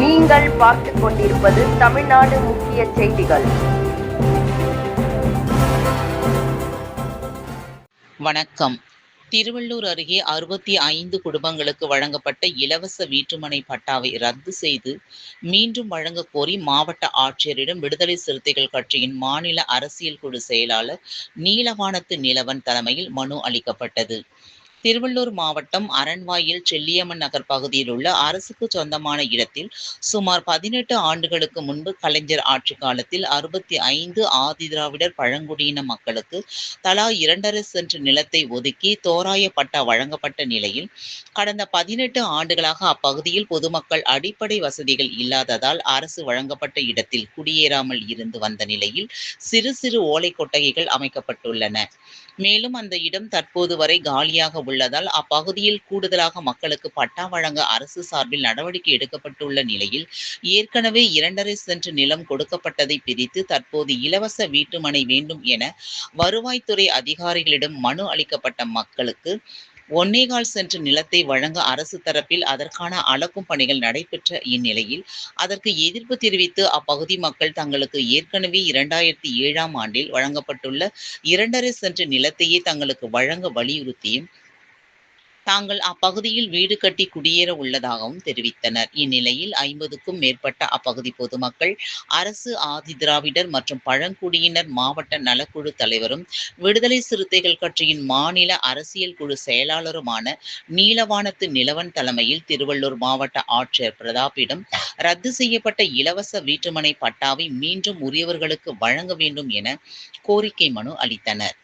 நீங்கள் பார்த்து கொண்டிருப்பது தமிழ்நாடு முக்கிய செய்திகள். வணக்கம். திருவள்ளூர் அருகே அறுபத்தி ஐந்து குடும்பங்களுக்கு வழங்கப்பட்ட இலவச வீட்டுமனை பட்டாவை ரத்து செய்து மீண்டும் வழங்க கோரி மாவட்ட ஆட்சியரிடம் விடுதலை சிறுத்தைகள் கட்சியின் மாநில அரசியல் குழு செயலாளர் நீலவானத்து நிலவன் தலைமையில் மனு அளிக்கப்பட்டது. திருவள்ளூர் மாவட்டம் அரண்வாயில் செல்லியம்மன் நகர் பகுதியில் உள்ள அரசுக்கு சொந்தமான இடத்தில் சுமார் பதினெட்டு ஆண்டுகளுக்கு முன்பு கலைஞர் ஆட்சி காலத்தில் அறுபத்தி ஐந்து ஆதிதிராவிடர் பழங்குடியின மக்களுக்கு தலா இரண்டரை சென்ட் நிலத்தை ஒதுக்கி தோராய பட்டா வழங்கப்பட்ட நிலையில் கடந்த பதினெட்டு ஆண்டுகளாக அப்பகுதியில் பொதுமக்கள் அடிப்படை வசதிகள் இல்லாததால் அரசு வழங்கப்பட்ட இடத்தில் குடியேறாமல் இருந்து வந்த நிலையில் சிறு சிறு ஓலை கொட்டகைகள் அமைக்கப்பட்டுள்ளன. மேலும் அந்த இடம் தற்போது வரை காலியாக உள்ளதால் அப்பகுதியில் கூடுதலாக மக்களுக்கு பட்டா வழங்க அரசு சார்பில் நடவடிக்கை எடுக்கப்பட்டுள்ள நிலையில் ஏற்கனவே இரண்டரை சென்ட் நிலம் கொடுக்கப்பட்டதை பிரித்து தற்போது இலவச வீட்டுமனை வேண்டும் என வருவாய்த்துறை அதிகாரிகளிடம் மனு அளிக்கப்பட்ட மக்களுக்கு ஒன்னேகால் சென்று நிலத்தை வழங்க அரசு தரப்பில் அதற்கான அளக்கும் பணிகள் நடைபெற்ற இந்நிலையில் அதற்கு எதிர்ப்பு தெரிவித்து அப்பகுதி மக்கள் தங்களுக்கு ஏற்கனவே இரண்டாயிரத்தி ஏழாம் ஆண்டில் வழங்கப்பட்டுள்ள இரண்டரை சென்று நிலத்தையே தங்களுக்கு வழங்க வலியுறுத்தியும் தாங்கள் அப்பகுதியில் வீடு கட்டி குடியேற உள்ளதாகவும் தெரிவித்தனர். இந்நிலையில் ஐம்பதுக்கும் மேற்பட்ட அப்பகுதி பொதுமக்கள் அரசு ஆதிதிராவிடர் மற்றும் பழங்குடியினர் மாவட்ட நலக்குழு தலைவரும் விடுதலை சிறுத்தைகள் கட்சியின் மாநில அரசியல் குழு செயலாளருமான நீலவானத்து நிலவன் தலைமையில் திருவள்ளூர் மாவட்ட ஆட்சியர் பிரதாப்பிடம் ரத்து செய்யப்பட்ட இலவச வீட்டுமனை பட்டாவை மீண்டும் உரியவர்களுக்கு வழங்க வேண்டும் என கோரிக்கை மனு அளித்தனர்.